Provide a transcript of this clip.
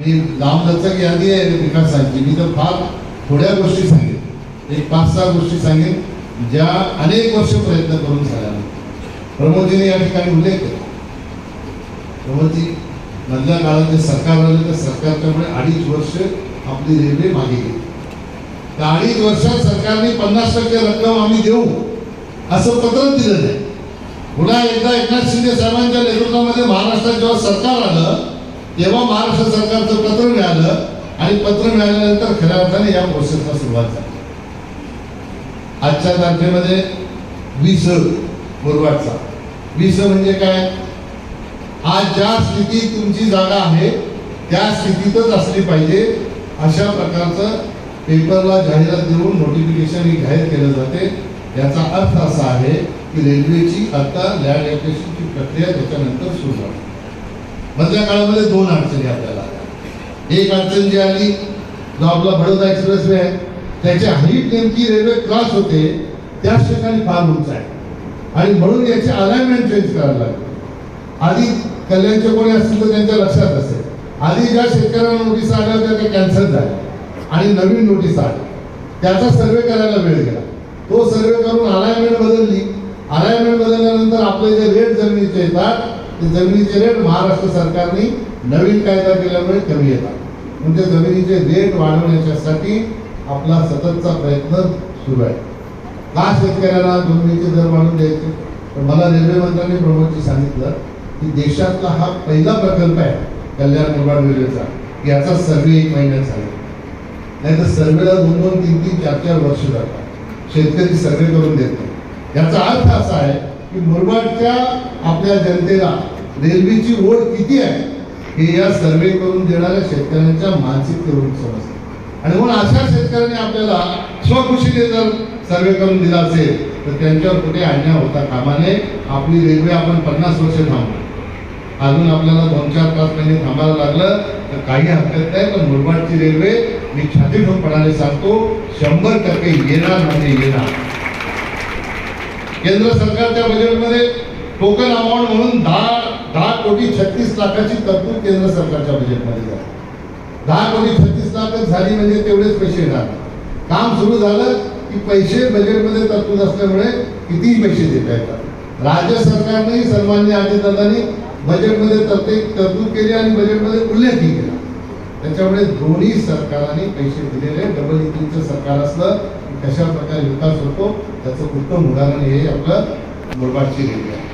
मी लांबलचक यादी आहे विकासाची मी तर फार थोड्या गोष्टी सांगेन. एक पाच सहा गोष्टी सांगेन ज्या अनेक वर्ष प्रयत्न करून झाल्या. प्रमोदजीने या ठिकाणी उल्लेख केला. प्रमोदजी मधल्या काळात जे सरकार आलं त्या सरकारच्यामुळे अडीच वर्ष आपली रेल्वे मागे गेली. त्या अडीच वर्षात सरकारने पन्नास टक्के रक्कम आम्ही देऊ असं पत्र दिलं नाही पुन्हा एकदा एकनाथ शिंदे साहेबांच्या नेतृत्वामध्ये महाराष्ट्रात जेव्हा सरकार आलं तेव्हा महाराष्ट्र सरकारचं पत्र मिळालं आणि पत्र मिळाल्यानंतर खऱ्या अर्थाने या प्रोसेसला सुरुवात झाली. आजच्या तारखेमध्ये वीस मुरवाडचा. वीस म्हणजे काय? आज ज्या स्थितीत तुमची जागा आहे त्या स्थितीतच असली पाहिजे. अशा प्रकारचं पेपरला जाहिरात देऊन नोटिफिकेशन ही जाहीर केलं जाते. याचा अर्थ असा आहे की रेल्वेची आता लँड ॲप्लिकेशनची प्रक्रिया त्याच्यानंतर सुरू झाली. मधल्या काळामध्ये दोन अडचणी आपल्याला एक अडचण जी आली जो आपला बडोदा एक्सप्रेस वे आहे. त्याची हाईट नेमकी रेल्वे क्रॉस होते त्याच ठिकाणी फार उंच आहे. आणि म्हणून याचे अलाइनमेंट चेंज करायला लागली. आधी कल्याणचे कोणी असतील तर त्यांच्या लक्षात असेल. आधी ज्या शेतकऱ्यांना नोटीस आल्या होत्या त्या कॅन्सल झाल्या. आणि नवीन नोटीस आल्या त्याचा सर्वे करायला वेळ गेला. तो सर्वे करून अलाइनमेंट बदलली. अलाइनमेंट बदलल्यानंतर आपले जे रेट जमिनीचे येतात ते जमिनीचे रेट महाराष्ट्र सरकारने नवीन कायदा केल्यामुळे कमी येतात. म्हणजे जमिनीचे रेट वाढवण्याच्यासाठी आपला सततचा प्रयत्न सुरू आहे. का शेतकऱ्यांना जमिनीचे दर वाढवून द्यायचे. तर मला रेल्वे मंत्र्यांनी प्रमोदजी सांगितलं की देशातला हा पहिला प्रकल्प आहे कल्याण निर्माण रेल्वेचा याचा सर्वे एक महिन्यात झाला. नाही तर सर्वेला दोन दोन तीन तीन चार चार वर्ष जातात. शेतकरी सर्वे करून देत नाही याचा अर्थ असा आहे की मुरबाडच्या आपल्या जनतेला रेल्वेची ओढ किती आहे हे या सर्वे करून देणाऱ्या शेतकऱ्यांच्या मानसिकतेवरून समजते. आणि म्हणून अशा शेतकऱ्यांनी आपल्याला स्वखुशीने जर सर्वे करून दिला असेल तर त्यांच्यावर कुठे आणण्या होता कामाने आपली रेल्वे आपण पन्नास वर्ष थांबलो अजून आपल्याला दोन चार पाच महिने थांबायला लागलं तर काही हरकत नाही पण मुरबाडची रेल्वे मी छाती ठोकपणाने सांगतो शंभर टक्के येणार म्हणजे येणार. केंद्र सरकारच्या बजेटमध्ये टोकन अमाऊंट म्हणून दहा दहा कोटी छत्तीस लाखाची तरतूद केंद्र सरकारच्या बजेटमध्ये झाली. दहा कोटी छत्तीस लाख झाली म्हणजे तेवढेच पैसे येणार. काम सुरू झालं की पैसे बजेटमध्ये तरतूद असल्यामुळे कितीही पैसे देता येतात. राज्य सरकारनेही सन्मान्य अजितदादांनी बजेटमध्ये तरतूद तरतूद केली आणि बजेटमध्ये उल्लेख त्याच्यामुळे दोन्ही सरकारांनी पैसे दिलेले डबल इंजिनचं सरकार असलं की कशा प्रकारे विकास होतो त्याचं उत्तम उदाहरण हे आपलं मुरबाडची रेल्वे आहे.